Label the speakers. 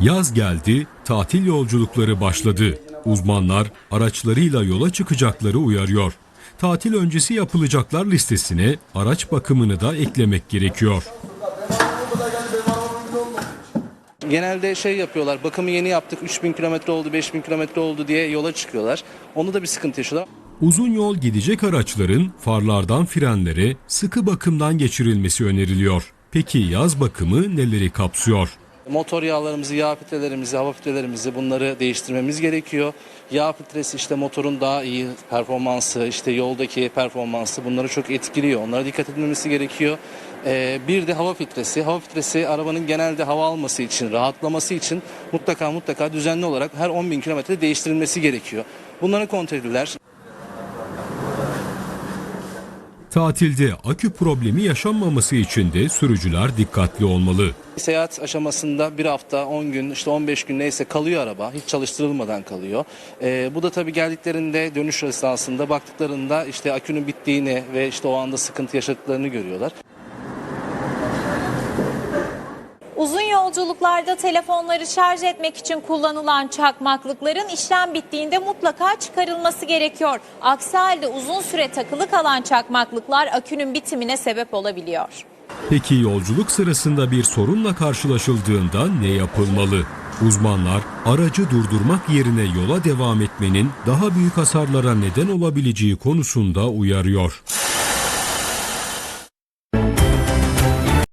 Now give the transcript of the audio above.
Speaker 1: Yaz geldi, tatil yolculukları başladı. Uzmanlar araçlarıyla yola çıkacakları uyarıyor. Tatil öncesi yapılacaklar listesine araç bakımını da eklemek gerekiyor.
Speaker 2: Genelde şey yapıyorlar, bakımı yeni yaptık, 3000 kilometre oldu, 5000 kilometre oldu diye yola çıkıyorlar. Onda da bir sıkıntı yaşıyorlar.
Speaker 1: Uzun yol gidecek araçların farlardan frenlere sıkı bakımdan geçirilmesi öneriliyor. Peki yaz bakımı neleri kapsıyor?
Speaker 2: Motor yağlarımızı, yağ filtrelerimizi, hava filtrelerimizi bunları değiştirmemiz gerekiyor. Yağ filtresi işte motorun daha iyi performansı, işte yoldaki performansı bunları çok etkiliyor. Onlara dikkat edilmesi gerekiyor. Ee, bir de hava filtresi. Hava filtresi arabanın genelde hava alması için, rahatlaması için mutlaka mutlaka düzenli olarak her 10.000 kilometre değiştirilmesi gerekiyor. Bunların kontrolüler
Speaker 1: Tatilde akü problemi yaşanmaması için de sürücüler dikkatli olmalı.
Speaker 2: Seyahat aşamasında bir hafta, 10 gün, işte 15 gün neyse kalıyor araba. Hiç çalıştırılmadan kalıyor. Ee, bu da tabii geldiklerinde dönüş esnasında baktıklarında işte akünün bittiğini ve işte o anda sıkıntı yaşadıklarını görüyorlar.
Speaker 3: Uzun yolculuklarda telefonları şarj etmek için kullanılan çakmaklıkların işlem bittiğinde mutlaka çıkarılması gerekiyor. Aksi halde uzun süre takılı kalan çakmaklıklar akünün bitimine sebep olabiliyor.
Speaker 1: Peki yolculuk sırasında bir sorunla karşılaşıldığında ne yapılmalı? Uzmanlar aracı durdurmak yerine yola devam etmenin daha büyük hasarlara neden olabileceği konusunda uyarıyor.